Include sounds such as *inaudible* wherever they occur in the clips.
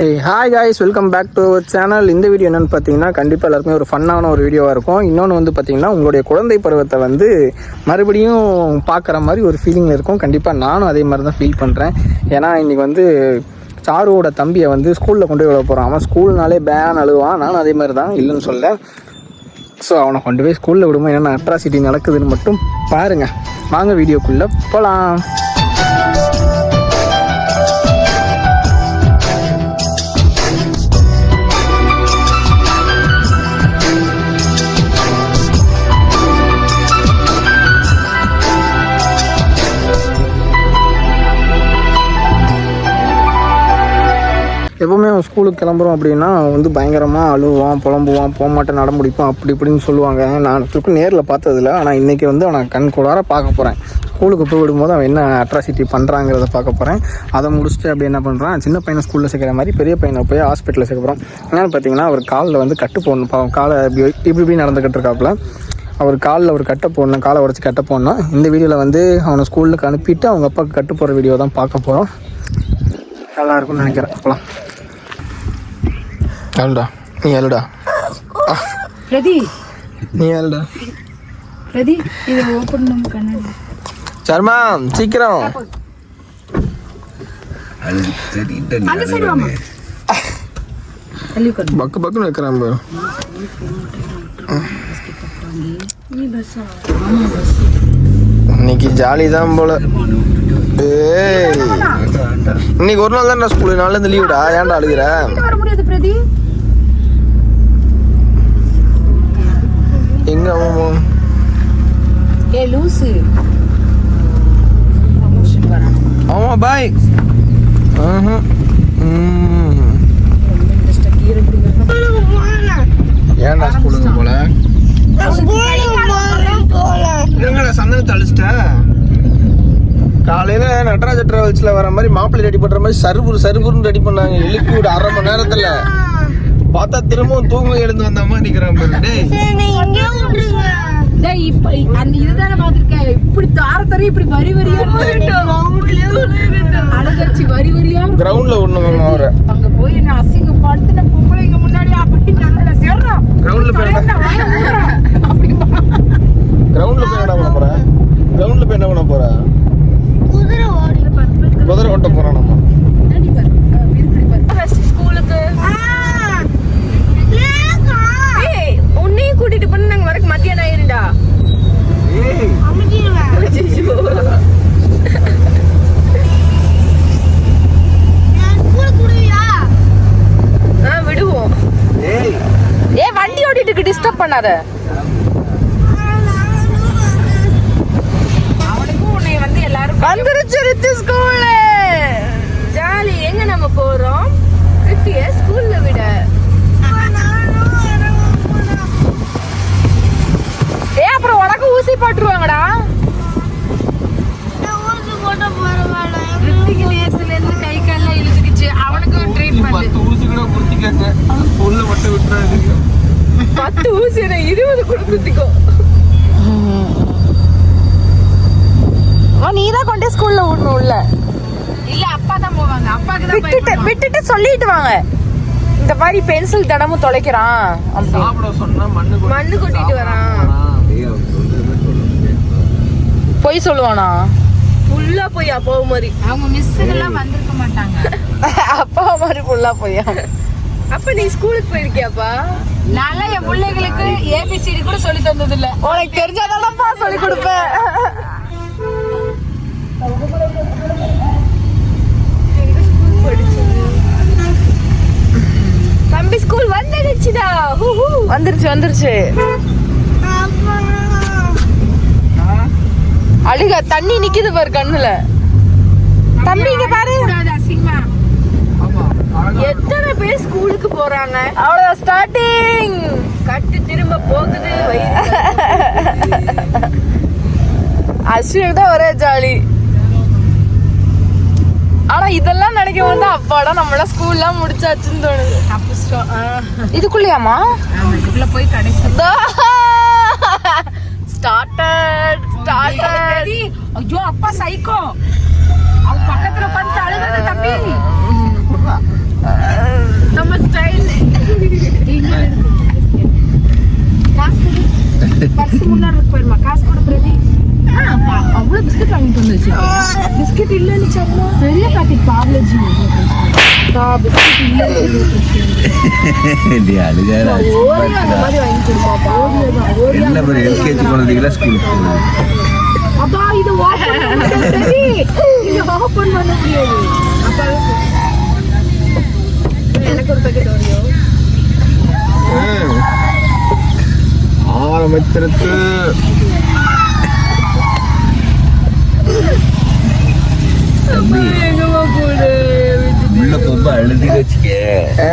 Hi guys welcome back to channel இந்த video என்னன்னு பார்த்தீங்கன்னா கண்டிப்பாக எல்லாருக்குமே ஒரு ஃபன்னான ஒரு வீடியோவாக இருக்கும். இன்னொன்று வந்து பார்த்தீங்கன்னா உங்களுடைய குழந்தை பருவத்தை வந்து மறுபடியும் பார்க்குற மாதிரி ஒரு ஃபீலிங் இருக்கும். கண்டிப்பாக நானும் அதே மாதிரி தான் ஃபீல் பண்ணுறேன் ஏன்னா இன்றைக்கி வந்து சாருவோட தம்பியை வந்து ஸ்கூலில் கொண்டு போய் விட போகிறான் அவன் ஸ்கூல்னாலே பேன் அழுவான். நானும் அதே மாதிரி தான் இல்லைன்னு சொல்ல ஸோ அவனை கொண்டு போய் ஸ்கூலில் விடும்போது என்னென்ன அட்ராசிட்டி நடக்குதுன்னு மட்டும் பாருங்கள் வாங்க வீடியோக்குள்ளே போகலாம் எப்போவுமே அவன் ஸ்கூலுக்கு கிளம்புறோம் அப்படின்னா அவன் வந்து பயங்கரமாக அழுவான் புலம்புவான் போக மாட்டேன் நட முடிப்பான் அப்படி இப்படின்னு சொல்லுவாங்க. நான் திருப்பி நேரில் பார்த்ததில்ல. ஆனால் இன்றைக்கி வந்து அவனை கண் கூடார பார்க்க போகிறேன் ஸ்கூலுக்கு போய் விடும்போது அவன் என்ன அட்ராசிட்டி பண்ணுறாங்கிறத பார்க்க போகிறேன் அதை முடிச்சுட்டு அப்படி என்ன பண்ணுறான் சின்ன பையனை ஸ்கூலில் சேர்க்குற மாதிரி பெரிய பையனை போய் ஹாஸ்பிட்டலில் சேர்க்க போகிறோம் என்னென்னு பார்த்தீங்கன்னா அவர் காலில் வந்து கட்டு போடணும். பாவம் காலை இப்படி இப்படி இப்படி நடந்துக்கிட்டு இருக்காப்புல. அவர் காலில் ஒரு கட்டை போடணும் காலை உடச்சி கட்டை போடணும். இந்த வீடியோவில் வந்து அவனை ஸ்கூலுக்கு அனுப்பிட்டு அவங்க அப்பாவுக்கு கட்டு போகிற வீடியோ தான் பார்க்க போகிறோம் நல்லா இருக்கும்னு நினைக்கிறேன். அப்பலாம் நீ ஏழுடா பிரதி. நீ ஏழுடா பிரதி இது ஓப்பன் கண்ணாடி. சர்மா சீக்கிரம். பக்கு பக்குன்னு வைக்கிறான் இன்னைக்கு ஜாலி தான் போல இன்னைக்கு ஒரு நாள் தான் ஸ்கூலு நாளில் இருந்து லீவுடா ஏன்டா அழுகிற? வர முடியாது பிரதி. எங்க அவன் ஏ லூசு. ஆமா பாய். பிடிக்கிறது ஏன்டா ஸ்கூலுக்கு போல? எங்கடா சந்தனத்தை அழிச்சிட்ட? காலையில நடராஜ டிராவல்ஸ்ல வர மாதிரி மாப்பிள்ளை ரெடி பண்ற மாதிரி சருபுரு சருபுருன்னு ரெடி பண்ணாங்க. எழுப்பி விட அரை மணி நேரத்துல. பார்த்தா திரும்பவும் தூங்க எழுந்து வந்த மாதிரி நிக்கிறான் பாரு. டேய். டேய் இப்ப அந்த இதுதானே பாத்திருக்கேன் இப்படி தார தர இப்படி வரி வரியா அழகச்சி வரி வரியா கிரவுண்ட்ல விடணும் அவரை? அங்க போய் என்ன அசிங்கப்படுத்தின பொம்பளைங்க முன்னாடி அப்படி நல்லா சேர்றான் கிரவுண்ட்ல போய் அப்படி கிரவுண்ட்ல போய் என்ன பண்ண போற? கிரவுண்ட்ல போய் என்ன பண்ண போற? குதிரை ஓட்ட போறோம் நம்ம. உன்னையும் கூட்டிட்டு போன நாங்க வரக்கு மத்தியானம் ஆயிருண்டா விடுவோம். ஏ வண்டி ஓட்டிட்டு டிஸ்டர்ப் பண்ணாத அவனுக்கும் உன்னை வந்து ரித்து ஸ்கூல்ல ஜாலி எங்க நம்ம போறோம்? ரித்திய ஸ்கூல்ல விட. ஏ அப்புறம் உனக்கு ஊசி போட்டுருவாங்கடா. கை கால்லாம் இழுத்துக்கிச்சு. அவனுக்கு ட்ரீட்மெண்ட் ஊசி கூட மட்டும் விட்டுறாதீங்க. பத்து ஊசி இருபது கூட குத்திக்கோ நீ தான் கொண்டே ஸ்கூல்ல விடணும் உள்ள இல்ல அப்பா தான் போவாங்க. அப்பாக்கு தான் விட்டுட்டு விட்டுட்டு சொல்லிட்டு வாங்க. இந்த மாதிரி பென்சில் தினமும் தொலைக்கிறான். மண்ணு கொட்டி- மண்ணு கொட்டிட்டு வரான். பொய் சொல்லுவானா? ஃபுல்லா போய் அப்பாவு மாதிரி. அவங்க மிஸ்ஸுங்கெல்லாம் வந்திருக்க மாட்டாங்க. *laughs* அப்பா மாதிரி ஃபுல்லா போய். அப்ப நீ ஸ்கூலுக்கு போயிருக்கியாப்பா? நல்லா என் பிள்ளைகளுக்கு ஏபிசிடி கூட சொல்லி தந்தது இல்ல உனக்கு தெரிஞ்சாதானப்பா சொல்லி கொடுப்பேன். தம்பி ஸ்கூல் வந்துடுச்சுடா. வந்துருச்சு வந்துருச்சு. அழுக தண்ணி நிக்குது பாரு கண்ணுல. தம்பி இங்க பாரு. எத்தனை பேர் ஸ்கூலுக்கு போறாங்க? அவ்வளவு ஸ்டார்டிங் கட்டு திரும்ப போகுது அஸ்வினுக்கு தான் ஒரே ஜாலி. ஆனா இதெல்லாம் நினைக்கும் போது அப்பாடா நம்மள ஸ்கூல்லாம் முடிச்சாச்சுன்னு தோணுது. இதுக்குள்ளயாமா இதுக்குள்ள போய் கடைசி. ஸ்டார்டட் ஸ்டார்டட் ஐயோ அப்பா சைக்கோ அவங்க பக்கத்துல உட்காந்து அழுகாத தம்பி. நம்ம ஸ்டைல் காசு முன்னாடி பாருமா காசு கொடு பிரதி அவ்வளவு பிஸ்கட் வாங்கிட்டு வந்துச்சு பிஸ்கட் இல்லைன்னு சொன்னா? பெரிய பாக்கெட் பார்லஜி பிஸ்கட் இல்லை இல்லையா அழுகாரா ஓரியோ அந்த மாதிரி வாங்கி கொடுப்பாப்பா? என்ன ஒரு எல்கேஜி குழந்தைகளா ஸ்கூலுக்கு அப்பா இது ஓபன் *laughs* இது ஓபன் பண்ண முடியாது. அப்பா எனக்கு ஒரு பாக்கெட் ஓரியோ ஆரம்பிச்சிருக்கு. உள்ள ரொம்ப அழுதி வச்சுக்க ஆ.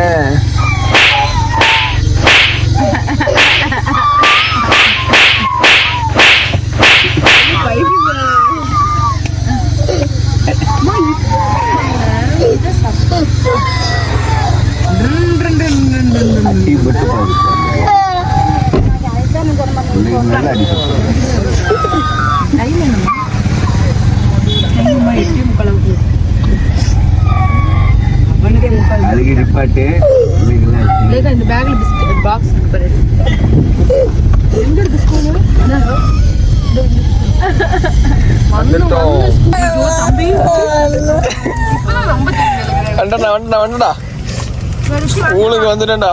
டீ மட்டும் பாரு நிப்பாட்டு இந்த பேக்ல பிஸ்கட் பாக்ஸ் இருக்கு பாரு. எங்க இருக்கு ஸ்கூலு வந்துடா ஸ்கூலுக்கு வந்துட்டேன்டா.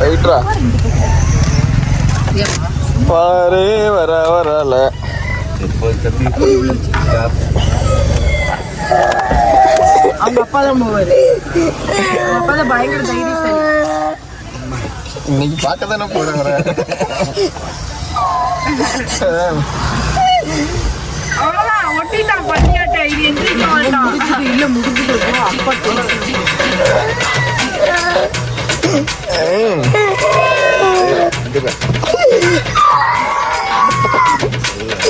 ரைட்ரா பாரு வர வரல. அவங்க அப்பா தான் போவாரு அவங்க அப்பா தான் பயங்கர தைரியசாலி இன்னைக்கு பார்க்க தானே போறேன் அவ்வளவுதான் ஒட்டிட்டான் பட்டியாட்ட இது எந்திரிக்க வேண்டாம் இல்ல முடிஞ்சுட்டு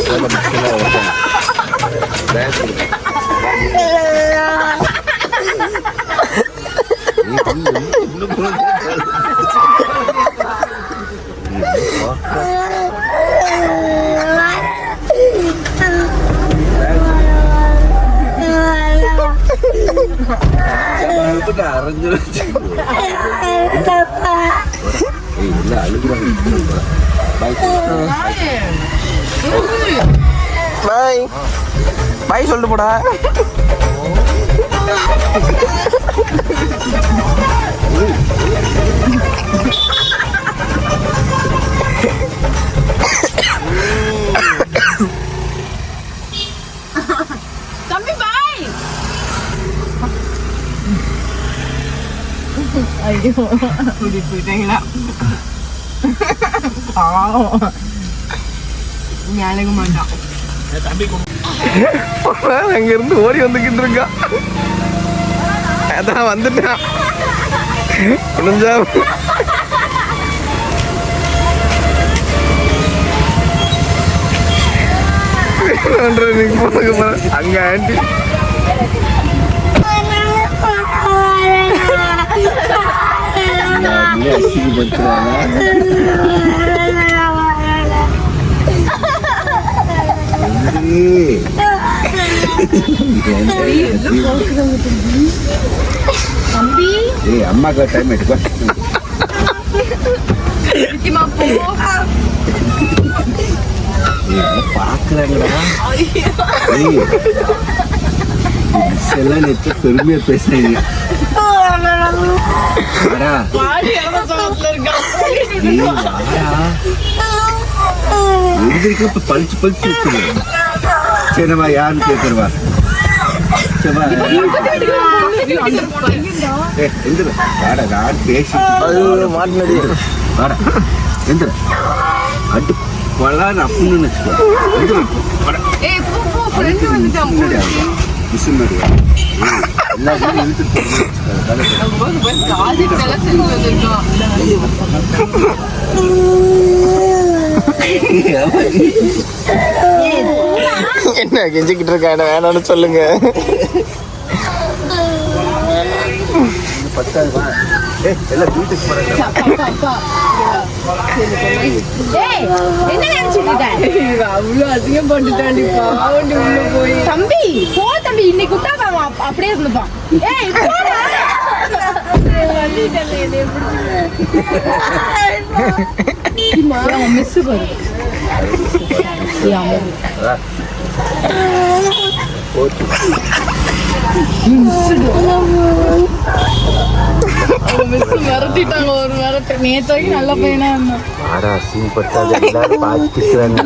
இருக்கும் அப்பா அரைஞ்சு வச்சு எல்லாம் அழுகுறாங்க பாய். பாய் சொல்லிட்டு போடா தம்பி பாய். கூட்டிட்டு போயிட்டாங்களா பாவம் நீ அழக மாட்டான் அங்க இருந்து ஓடி வந்துகிட்டு இருக்கா அதான் வந்துட்டான் முடிஞ்சா பண்றது நீங்க போதுங்க பாரு. அங்க ஆண்டி அசிங்கப்படுத்துறாங்க ஏய் அம்மாக்கு டைம் எடுக்கோ பாக்குறாங்கடா எல்லாம் நேற்று பெருமையா பேசுறீங்க. எழுந்திருக்க இப்ப பளிச்சு பளிச்சு வச்சுருவேன் சரிவா யாருன்னு கேட்கறவா சரிவா ஏய் எந்திர. வாடா நான் பேசி மாட்டினடி வாடா எந்திர. அட்டு பலான்னு அப்படின்னு வச்சுக்கோ. எந்திர. வாடா. ஏய் போ போ ஃப்ரெண்ட் வந்துட்டான் முன்னாடி ஆகுது. மிஸ் முன்னாடி வா. ஏய், எல்லா பேரும் இழுத்துட்டு போகணும்னு வச்சுக்கோ. என்ன கெஞ்சிக்கிட்டு இருக்கா? என்ன வேணாம்னு சொல்லுங்க. தம்பி போ தம்பி இன்னைக்கு அப்படியே இருந்துப்பான். மிஸ் பாரு. மிரட்டிட்டாங்க ஒரு மிரட்டு. நேற்று வரைக்கும் நல்ல பையனா இருந்தான். ஆடா எல்லாரும் பார்த்துக்கிறாங்க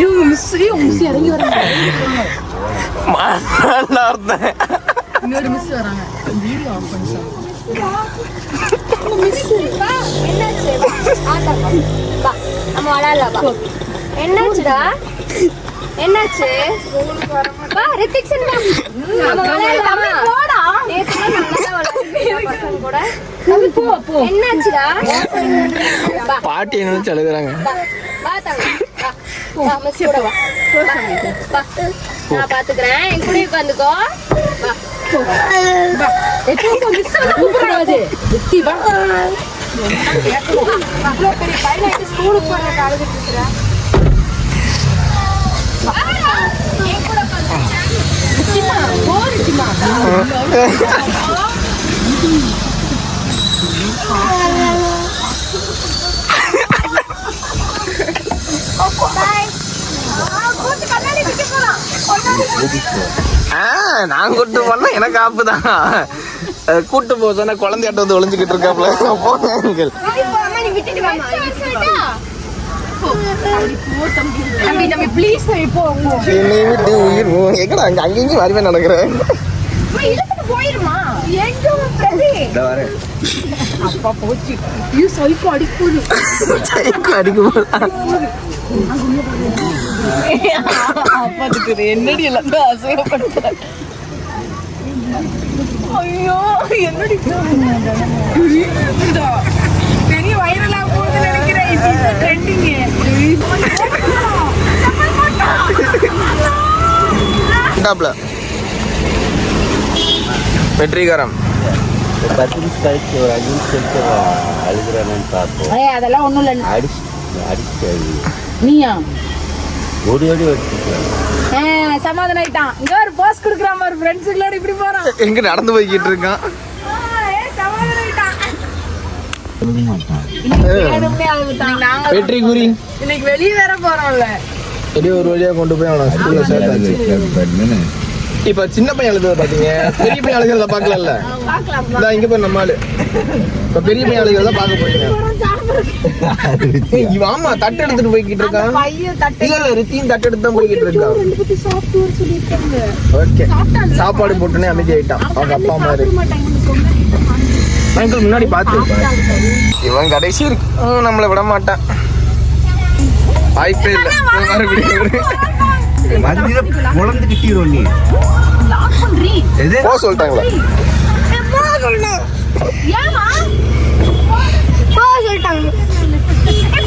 இவங்க மிஸ் மிஸ் இறங்கி வராங்க. நல்லா இருந்தேன். இன்னொரு மிஸ் வராங்க. வீடியோ ஆஃப் பண்ணி என்னாச்சுடா? என்னாச்சு? வா ரித்திக்ஷன் வா நம்ம விளையாடலாமா போடா. நேத்து நல்லா விளையாடுறீங்க பசங்க கூட. போ போ. என்னாச்சுடா? பாட்டி என்ன அழுகுறாங்க? வா, வா தம்பி. வா வா மிஸ் கூட வா. வா, வா நான் பாத்துக்கிறேன். என் கூட உட்காந்துக்கோ. வா. எப்போ மிஸ் வந்து கூப்பிடாது. வெத்தி வா. அவ்வளோ பெரிய பையன் ஸ்கூலுக்கு போற காலேஜ் இருக்கிற ஆ நான் கூட்டு போனா எனக்கு ஆப்பு தான் கூட்டு போக சொன்னா குழந்தையாட்ட வந்து ஒளிஞ்சுக்கிட்டு இருக்காப்ல போனேன் அங்கிள் நீ விட்டுட்டு வாமா தம்பி. தம்பி ப்ளீஸ் போ போ. என்னை விட்டு உயிர் போ- எங்கடா அங்க அங்கேயும் வருவே நடக்கிறேன் போயிருமா? எங்க பிரதி? அப்பா போச்சு. ஐயோ சைக்கோ அடிக்குது. அடிக்க போலாம் அப்பா என்னடி எல்லாத்தையும் அசைவப்படுத்துற ஐயோ என்னடி பெரிய வைரலா போகுது நினைக்கிறேன். இது ட்ரெண்டிங் டாப்ல வெற்றிகரம் பத்து நிமிஷம் கழிச்சு ஒரு அஞ்சு நிமிஷம் கழிச்சு அழுகுறானு பார்ப்போம் ஏய் அதெல்லாம் ஒண்ணும் இல்ல. அடிச்சு அடிச்சு. நீயா ஓடி சமாதானம் ஆயிட்டான். இங்க ஒரு போஸ் குடுக்குறான் பாரு ஃப்ரெண்ட்ஸுங்களோட இப்படி போறான். எங்க நடந்து போய்கிட்டு இருக்கான்? வெற்றி குறி இன்னைக்கு வெளியே வேற போறோம்ல. வெளியே ஒரு வழியா கொண்டு போய் அவனை ஸ்கூல்ல சேர்த்தாச்சு இப்ப சின்ன பையன் எழுதுறத பாத்தீங்க? பெரிய பையன் எழுதுறத பாக்கல இதா இங்க போய் நம்ம ஆளு. இப்ப பெரிய பையன் எழுதுறத பாக்க போறீங்க. இவன் ஆமா தட்டு எடுத்துட்டு போய்கிட்டு இருக்கான். இல்ல இல்ல ரித்தியும் தட்டு எடுத்து தான் போய்கிட்டு இருக்கான். ஓகே. சாப்பாடு போட்டுனே அமைதி ஆயிட்டான் அவங்க அப்பா மாதிரி அங்கிள் முன்னாடி பார்த்து இவன் கடைசி இருக்கு. நம்மளை விட மாட்டான். வாய்ப்பே இல்லை. குழந்தை கிட்டிடும் நீ சொல்லிட்டாங்களா போ சொல்லிட்டாங்க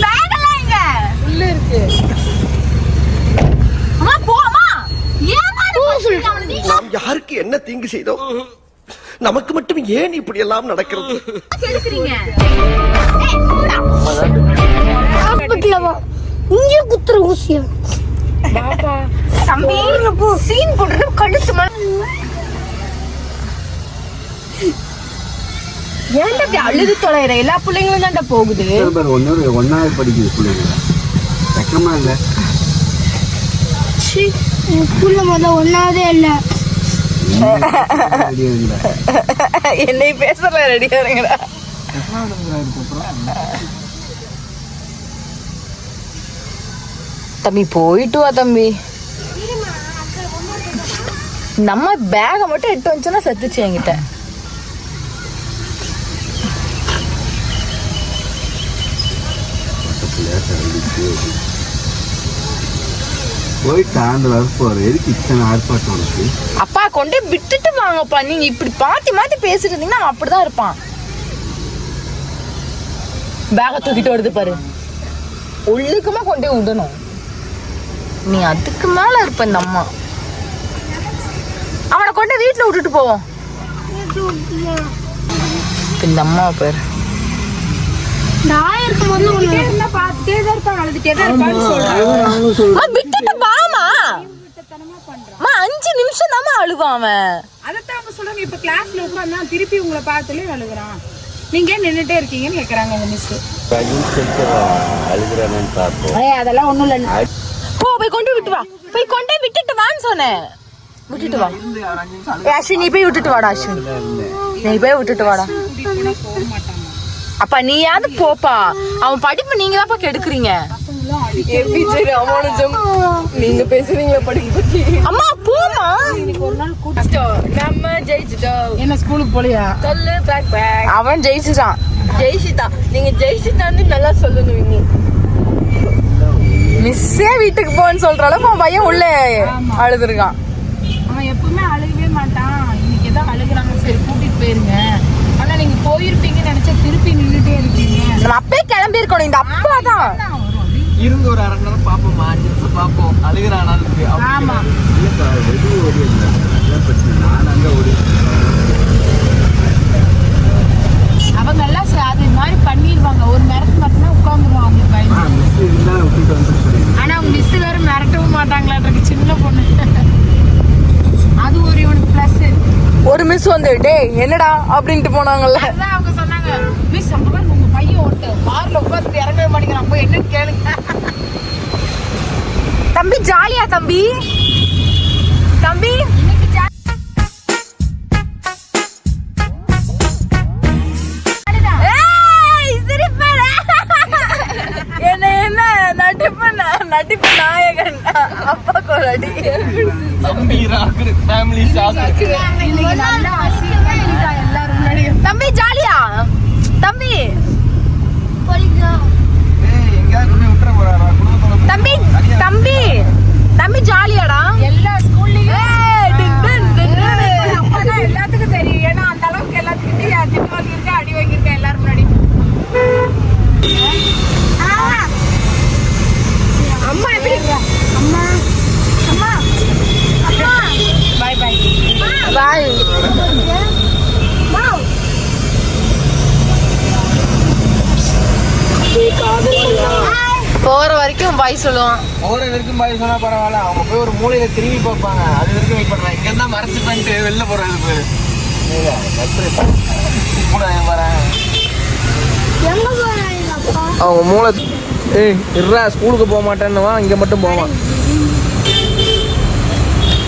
பேக் எல்லாம் இங்க உள்ள இருக்கு அம்மா போ அம்மா ஏமா போ சொல்லிட்டாங்க. நாம் யாருக்கு என்ன தீங்கு செய்தோம் நமக்கு மட்டும் ஏன் இப்படி எல்லாம் நடக்கிறது இங்கே குத்துற ஊசியா? தம்பி சீன் போடுறது கழுத்து ஏன்டா இப்படி அழுது தொலைற? எல்லா பிள்ளைங்களும் தான்டா போகுது. ஒன்னு ஒன்னாவது படிக்குது பிள்ளைங்க. வெக்கமா இல்ல? ஸ்கூல்ல முதல்ல ஒன்னாவதே இல்ல. என்னை பேசல ரெடியா இருங்கடா. தம்பி போயிட்டு வா தம்பி. நம்ம பேகை மட்டும் எட்டு வந்துச்சுன்னா செத்துச்சு என்கிட்ட. போயிட்டு அந்த வரப்போற எதுக்கு இத்தனை ஆர்ப்பாட்டம் இருக்கு? அப்பா கொண்டு போய் விட்டுட்டு வாங்கப்பா. நீங்க இப்படி மாத்தி மாத்தி பேசிட்டு இருந்தீங்கன்னா அவன் அப்படிதான் இருப்பான். பேக தூக்கிட்டு வருது பாரு. உள்ளுக்குமா கொண்டு போய் விடணும் நீ அதுக்கு மேல இருப்ப இந்த அம்மா. அவனை கொண்டு வீட்டுல விட்டுட்டு போவோம் இந்த அம்மா பேரு. நான் இருக்கும் போது ஒண்ணு விட்டுட்டு வாமா. அம்மா அஞ்சு நிமிஷம் அழுவான் அவன். அதைத்தான் அவங்க சொல்றாங்க. இப்ப கிளாஸ்ல உட்காந்தா திருப்பி உங்களை பார்த்துலே அழுகுறான். நீங்க ஏன் நின்னுட்டே இருக்கீங்கன்னு கேக்குறாங்க உங்க மிஸ் அழுகிறானு பார்ப்போம் அதெல்லாம் ஒண்ணும் இல்ல. போ போய் கொண்டு விட்டு வா. போய் கொண்டு விட்டுட்டு வான்னு சொன்னேன். விட்டுட்டு வா. அஸ்வின் நீ போய் விட்டுட்டு வாடா அஸ்வின் நீ போய் விட்டுட்டு வாடா. அப்பா நீயாவது போப்பா. அவன் படிப்பு நீங்க தான்ப்பா கெடுக்குறீங்க நீங்க பேசுவீங்க படிக்க பத்தி? அம்மா போமா நம்ம ஜெயிச்சிட்டோம் என்ன ஸ்கூலுக்கு போலியா? சொல்லு பேக் பேக் அவன் ஜெயிச்சுட்டான். ஜெயிச்சிட்டா நீங்க ஜெயிச்சிட்டான்னு நல்லா சொல்லணும் இனி. மிஸ்ஸே வீட்டுக்கு போன்னு சொல்ற அளவுக்கு அவன் பையன் உள்ள அழுதுருக்கான். அவன் எப்பவுமே அழுகவே மாட்டான். இன்னைக்கு ஏதோ அழுகுறாங்க. சரி கூட்டிட்டு போயிருங்க. நீங்க போயிருப்பீங்கன்னு நினைச்சா திருப்பி நின்னுட்டே இருக்கீங்க. நம்ம அப்பே கிளம்பி இருக்கணும் இந்த அப்பா தான். இருந்து ஒரு அரை மணி நேரம் பார்ப்போம்மா அஞ்சு நிமிஷம் பார்ப்போம். அழுகிறானாலுக்கு ஆமா. வெளியே ஓடி பிரச்சனை நான் அங்கே ஓடி அவங்க எல்லாம் அது மாதிரி பண்ணிடுவாங்க ஒரு நேரத்துக்கு மட்டும்தான் உட்காந்துருவாங்க அவங்க பையன் ஆனா அவங்க மிஸ் வேற மிரட்டவும் மாட்டாங்களாட்டு சின்ன பொண்ணு. அது ஒரு இவனுக்கு பிளஸ் ஒரு மிஸ் வந்து டேய் என்னடா? அப்படின்ட்டு போனாங்கல்ல. அதான் அவங்க சொன்னாங்க மிஸ் பாருங்க உங்க பையன் ஓட்டு கார்ல உட்காந்து இறங்கவே மாட்டேங்கிறான். போய் என்னன்னு கேளுங்க. தம்பி ஜாலியா தம்பி. தம்பி. என்ன என்ன நடிப்பு நடிப்பு நாயகன். அப்பா தம்பி ராக்கு ஃபேமிலி தம்பி ஜாலியா? தம்பி. தம்பி தம்பி தம்பி ஜாலியாடா. எல்லா ஸ்கூல்லயும் ஏய், டின் டின் டின் டின். அப்பதான் எல்லாத்துக்கும் தெரியும் ஏன்னா அந்த அளவுக்கு எல்லாத்துக்கிட்டையும் திட்டு வாங்கியிருக்கேன் அடி வாங்கியிருக்கேன் எல்லாரும் முன்னாடி அம்மா எப்படி அம்மா அம்மா அம்மா பாய் பாய் பாய் போற வரைக்கும் பாய் சொல்லுவான். போற வரைக்கும் பாய் சொன்னா பரவாயில்ல. அவங்க போய் ஒரு மூலையில திரும்பி பார்ப்பாங்க. அது வரைக்கும் வெயிட் பண்ணுறேன் இங்க இருந்தா மறைச்சு பண்ணிட்டு வெளில போறது அப்பா? அவங்க மூளை ஏய் இருடா ஸ்கூலுக்கு போக மாட்டேன்னுவா இங்கே மட்டும் போவான்.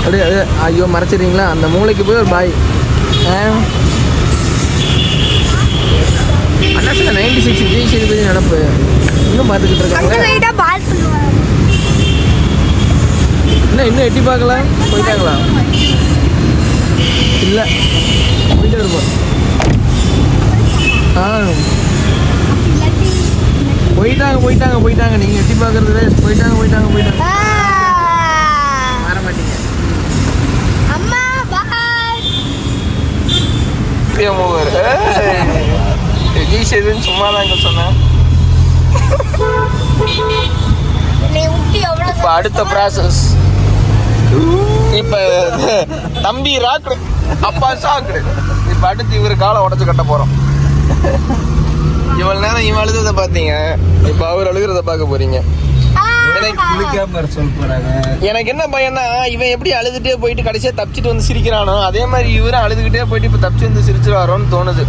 அப்படியே, ஐயோ மறைச்சிடுறீங்களா அந்த மூளைக்கு போய் ஒரு பாய். அண்ணா sir ninety six Vijay Sethupathi நடப்பு. இன்னும் பார்த்துக்கிட்டு இருக்காங்க. பண்ணுவாங்க. இன்னும் எட்டி பார்க்கல போயிட்டாங்களா? இல்லை. போயிட்டு இருப்போம். ஆ. போயிட்டாங்க போயிட்டாங்க போயிட்டாங்க. நீங்கள் எட்டி பார்க்கறது போயிட்டாங்க போயிட்டாங்க போயிட்டாங்க. வர மாட்டீங்க. விஜய் சேதுன்னு சும்மா தான் இங்கே சொன்னேன். என்னை இப்போ அடுத்த ப்ராசஸ் இப்போ தம்பி ராக்கு அப்பா சாக்கு இப்போ அடுத்து இவர் காலை உடச்சு கட்ட போகிறோம் இவ்வளவு நேரம் இவன் அழுததை பார்த்தீங்க. இப்போ அவர் அழுகிறத பார்க்க போறீங்க. எனக்கு என்ன பையனா இவன் எப்படி அழுதுட்டே போயிட்டு கடைசியா தப்பிச்சிட்டு வந்து சிரிக்கிறானோ அதே மாதிரி இவரும் அழுதுகிட்டே போயிட்டு இப்போ தப்பிச்சு வந்து சிரிச்சிருவாரோன்னு தோணுது.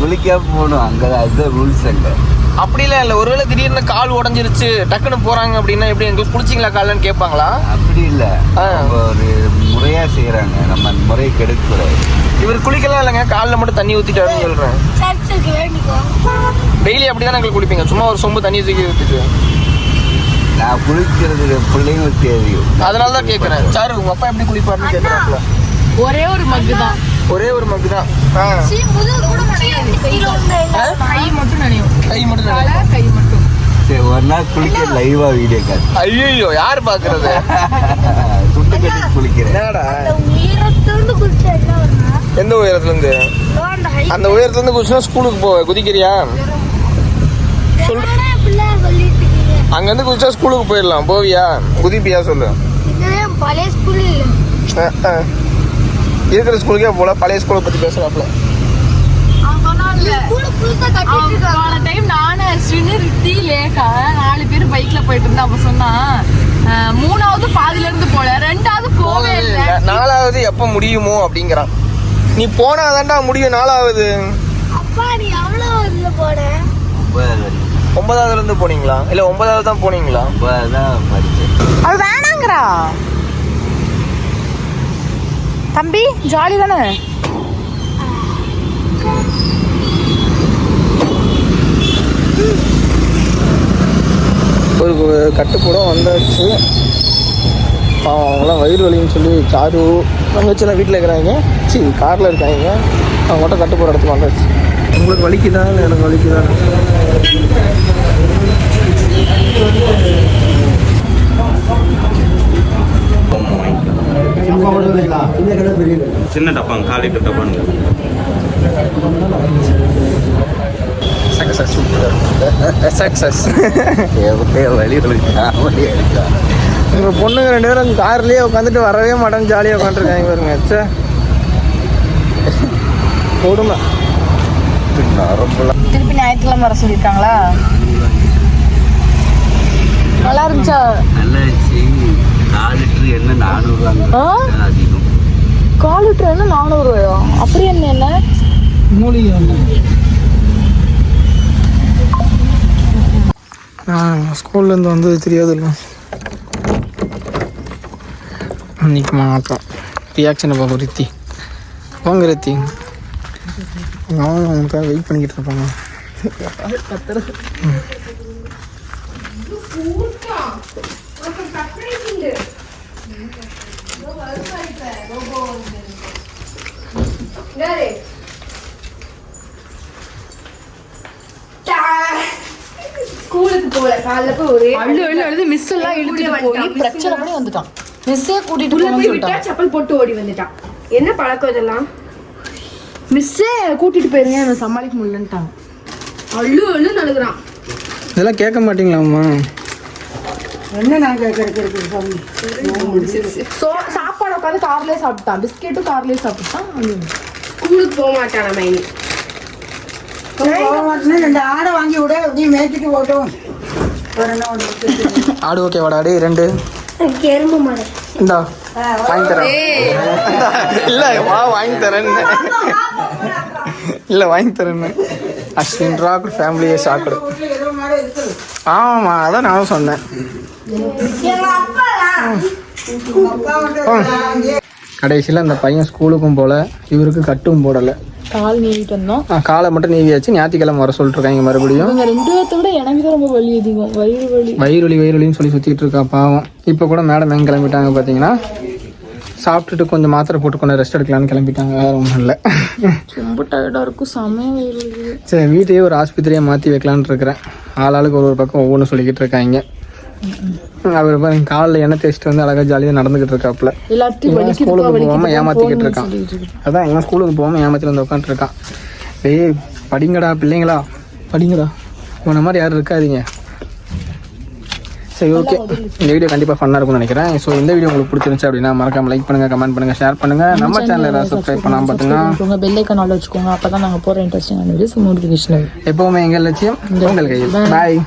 குளிக்காம போகணும். அங்கே அதுதான் ரூல்ஸ் அங்கே. அப்படிலாம் இல்லை. ஒருவேளை திடீர்னு கால் உடஞ்சிருச்சு டக்குன்னு போறாங்க அப்படின்னா எப்படி எங்களுக்கு குளிச்சிங்களா காலன்னு கேட்பாங்களா? அப்படி இல்லை. ஒரு முறையாக செய்கிறாங்க நம்ம அந்த முறையை கெடுக்கக்கூடாது. இவர் குளிக்கலாம் இல்லைங்க. காலில் மட்டும் தண்ணி ஊற்றிட்டாருன்னு சொல்கிறேன் டெய்லி அப்படி தானே எங்களுக்கு குளிப்பீங்க? சும்மா ஒரு சொம்பு தண்ணி தூக்கி ஊற்றிட்டு நான் குளிக்கிறது பிள்ளைங்களுக்கு தெரியும் அதனால தான் கேட்குறேன் சார் உங்கள் அப்பா எப்படி குளிப்பாருன்னு கேட்குறாப்புல ஒரே ஒரு மக்கு தான். ஒரே ஒரு மக்கு தான். கை மட்டும் நினைவும் கை மட்டும் தலை கை மட்டும். சரி ஒரு நாள் குளிக்க லைவாக வீடியோ காட்டு ஐயோ யார் பார்க்கறது *laughs* துண்டு கட்டி குளிக்கிறேன். என்னடா? எந்த உயரத்துலேருந்து? அந்த height. அந்த உயரத்துலேருந்து குதிச்சுனா ஸ்கூலுக்கு போவ குதிக்கிறியா? சொல்லிட்டு இருக்கீங்க அங்கேருந்து குதிச்சா ஸ்கூலுக்கு போயிடலாம். போவியா? குதிப்பியா சொல்லு. பழைய ஸ்கூல். இருக்கிற ஸ்கூலுக்கே போல பழைய ஸ்கூலை பற்றி பேசுகிறாப்புல போன டைம் நானும் அஸ்வினு ரித்தி லேகா நாலு பேர் பைக்ல போயிட்டு இருந்தா அப்ப சொன்னா மூணாவது பாதியில இருந்து போல ரெண்டாவது போவே இல்ல. நாலாவது எப்ப முடியுமோ அப்படிங்கிறான். நீ போனாதான்டா முடியும் நாலாவது. அப்பா நீ எவ்வளோ இதுல போன ஒன்பதாவதுல இருந்து போனீங்களா? இல்ல ஒன்பதாவது தான் போனீங்களா? ஒன்பதாவது தான் அது வேணாங்கிறா? தம்பி ஜாலி தானே? ஒரு கட்டுப்படம் வந்தாச்சு. அவங்களாம் வயிறு வலின்னு சொல்லி சாரு தங்கச்சிலாம் வீட்டில் இருக்கிறாங்க. சி காரில் இருக்காங்க. அவங்க மட்டும் கட்டுப்போகிற இடத்துக்கு வந்தாச்சு. உங்களுக்கு வலிக்குதா? இல்லை எனக்கு வலிக்குதா? சின்ன டப்பாங்க கால் லிட்டர் டப்பாங்க. சக்ஸஸ் சக்ஸஸ் உங்கள் பொண்ணுங்க ரெண்டு பேரும் கார்லேயே உட்காந்துட்டு வரவே மாட்டாங்க ஜாலியாக உட்காந்துருக்காங்க பாருங்க. ச்சே. கொடுமை. திருப்பி ஞாயிற்றுக்கிழமை வர சொல்லியிருக்காங்களா? நல்லா இருந்துச்சா? நல்லா இருந்துச்சு. நாலு லிட்டரு என்ன நானூறுவாங்க கால் லிட்டர் என்ன நானூறு ரூபாயா? அப்படி என்ன என்ன? மூலிகை ஆ ஸ்கூல்லேருந்து வந்தது தெரியாதுல்ல. இன்னைக்கு மாட்டோம் ரியாக்ஷனை பார்ப்போம் ரித்தி. வாங்க ரித்தி. அவங்க அவங்களுக்காக வெயிட் பண்ணிக்கிட்டு இருப்பாங்க ம். ஸ்கூலுக்கு போகல காலைல போய் ஒரே அள்ளு அள்ளு அழுது மிஸ் எல்லாம் இழுத்துட்டு போய் பிரச்சனை பண்ணி வந்துட்டான் மிஸ்ஸே கூட்டிட்டு உள்ள போய் விட்டா செப்பல் போட்டு ஓடி வந்துட்டான் என்ன பழக்கம் இதெல்லாம்? மிஸ்ஸே கூட்டிட்டு போயிருங்க என்ன சமாளிக்க முடியலன்ட்டாங்க. அள்ளு அள்ளு நழுகுறான். இதெல்லாம் கேட்க மாட்டீங்களாம்மா சோ சாப்பாடு உட்காந்து கார்லயே சாப்பிட்டான் பிஸ்கெட்டும் கார்லயே சாப்பிட்டான் ஸ்கூலுக்கு போக மாட்டான் நம்ம இனி ரெண்டு ஆடை வாங்கி விட நீ மேய்ச்சிட்டு என்ன ஒன்று ஆடு ஓகே வாடா டேய் ரெண்டு. எறும்பு மாடு. இந்தா வாங்கி தரேன். இல்ல வா வாங்கி தரேன்னு. இல்ல வாங்கி தரேன்னு. அஸ்வின் ராக் ஃபேமிலியே இருக்குது ஆமாம்மா அதான் நானும் சொன்னேன். கடைசியில் அந்த பையன் ஸ்கூலுக்கும் போல இவருக்கு கட்டும் போடலை. கால் நீவிட்டு வந்தோம். காலை மட்டும் நீவியாச்சு. ஞாயிற்றுக்கிழமை வர சொல்லிட்டுருக்காங்க மறுபடியும். இவங்க ரெண்டு பேர்த்த விட எனக்கு தான் ரொம்ப வலி அதிகம். வயிறு வலி. வயிறுவலி வயிறுவலின்னு சொல்லி சுற்றிட்டு இருக்கா பாவம். இப்போ கூட மேடம் எங்கே கிளம்பிட்டாங்க பார்த்தீங்கன்னா சாப்பிட்டுட்டு கொஞ்சம் மாத்திரை போட்டு கொஞ்சம் ரெஸ்ட் எடுக்கலாம்னு கிளம்பிட்டாங்க. வேற ஒன்றும் இல்லை. ரொம்ப டயர்டா இருக்கும். செமையா வயிறு வலி. சரி வீட்டையே ஒரு ஆஸ்பத்திரியை மாற்றி வைக்கலான்னு இருக்கிறேன். ஆளாளுக்கு ஒரு ஒரு பக்கம் ஒவ்வொன்று சொல்லிக்கிட்டு இருக்காங்க. அவர் பாருங்க காலில் எண்ணெய் தேய்ச்சிட்டு வந்து அழகாக ஜாலியாக நடந்துக்கிட்டு இருக்காப்புல. ஸ்கூலுக்கு போகாமல் ஏமாத்திக்கிட்டு போன்னு இருக்கான். அதான் இவன் ஸ்கூலுக்கு போகாமல் ஏமாத்திட்டு வந்து உட்காந்துருக்கான் ஏய் படிங்கடா பிள்ளைங்களா? படிங்கடா. உன்ன மாதிரி யாரும் இருக்காதீங்க. சரி ஓகே இந்த வீடியோ கண்டிப்பாக ஃபன்னாக இருக்கும்னு நினைக்கிறேன். ஸோ இந்த வீடியோ உங்களுக்கு பிடிச்சிருந்துச்சு அப்படின்னா மறக்காம லைக் பண்ணுங்கள் கமெண்ட் பண்ணுங்கள் ஷேர் பண்ணுங்கள் நம்ம சேனலை ஏதாவது சப்ஸ்கிரைப் பண்ணாமல் பார்த்தீங்கன்னா உங்க பெல் ஐக்கான் ஆல் வச்சுக்கோங்க. அப்பதான் நாங்க போற இன்ட்ரெஸ்டிங்கான வீடியோஸ் நோட்டிஃபிகேஷன் எப்போவுமே எங்கள் லட்சியம் உங்கள் கையில். பாய்